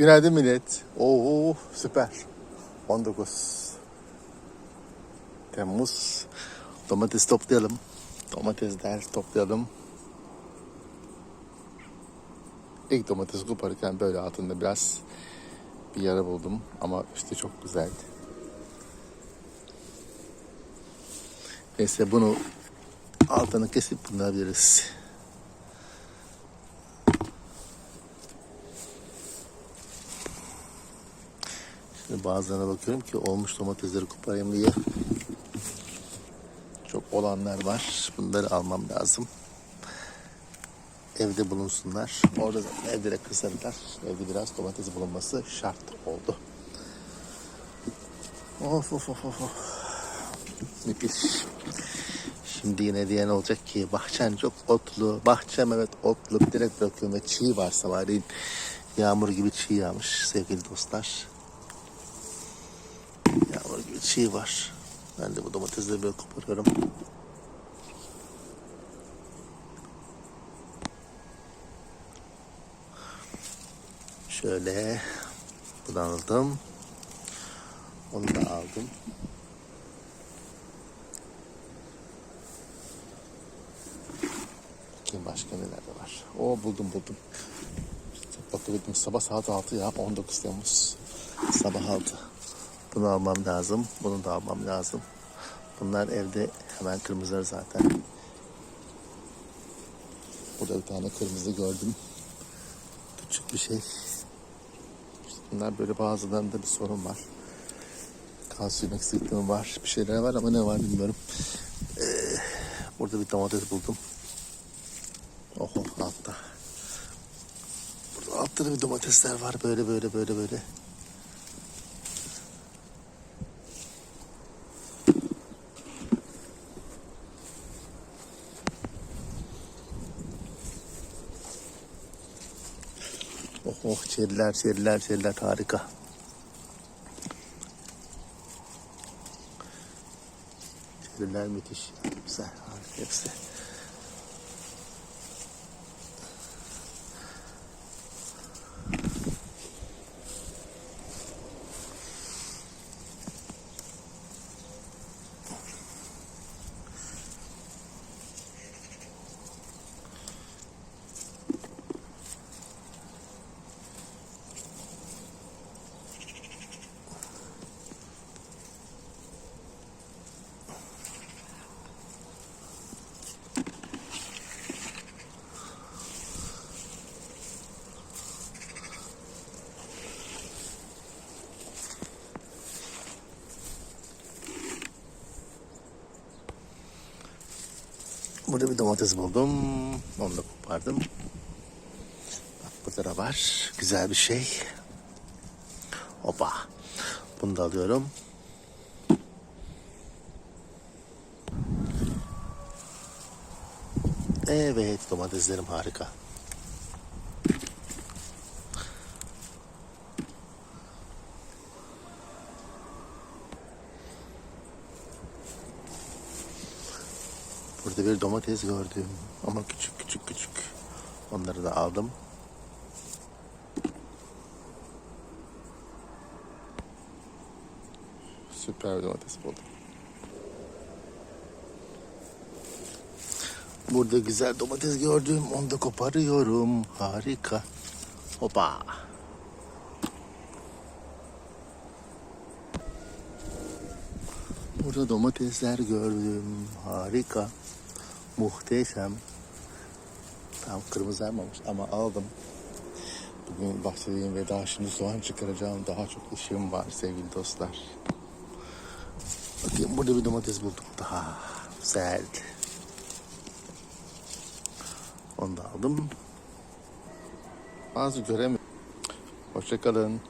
Günaydın millet. Oo süper. 19 Temmuz. Domates toplayalım. Domatesler toplayalım. İlk domatesi koparırken böyle altında biraz bir yara buldum ama işte çok güzeldi. Neyse bunu altını kesip kullanabiliriz. Bazılarına bakıyorum ki olmuş domatesleri koparayım diye. Çok olanlar var. Bunları almam lazım. Evde bulunsunlar. Orada zaten evde de kısarlar. Evde biraz domates bulunması şart oldu. Of of of of. Müthiş. Şimdi yine diyen olacak ki bahçen çok otlu. Bahçem evet otlu. Direkt bırakıyorum ve çiğ var sabahleyin. Yağmur gibi çiğ yağmış sevgili dostlar. Çiğ var. Ben de bu domatesleri böyle koparıyorum. Şöyle bunu aldım. Onu da aldım. Bakayım başka neler de var. O buldum buldum. Bakabildim sabah saat 6 ya 19 Temmuz. Sabah 6. Bunu almam lazım. Bunu da almam lazım. Bunlar evde hemen kırmızılar zaten. Burada bir tane kırmızı gördüm. Küçük bir şey. Bunlar böyle bazılarında bir sorun var. Kalsiyum eksikliği var. Bir şeyler var ama ne var bilmiyorum. Ee, burada bir domates buldum. Oho altta. Burada altta da bir domatesler var. Böyle böyle böyle böyle. Oh çeriler çeriler çeriler harika. Çeriler müthiş. Güzel harika hepsi. Burada bir domates buldum. Onu da kopardım. Bak burada da var. Güzel bir şey. Hopa. Bunu da alıyorum. Evet domateslerim harika. Burada bir domates gördüm ama küçük küçük küçük. Onları da aldım. Süper domates buldum. Burada güzel domates gördüm. Onu da koparıyorum. Harika. Hopa. Burada domatesler gördüm. Harika. Muhteşem. Tam kırmızı almamış ama aldım. Bugün bahçedeyim ve daha şimdi soğan çıkaracağım. Daha çok işim var sevgili dostlar. Bakayım burada bir domates buldum. Daha güzel. Onu da aldım. Bazı göremiyorum. Hoşçakalın.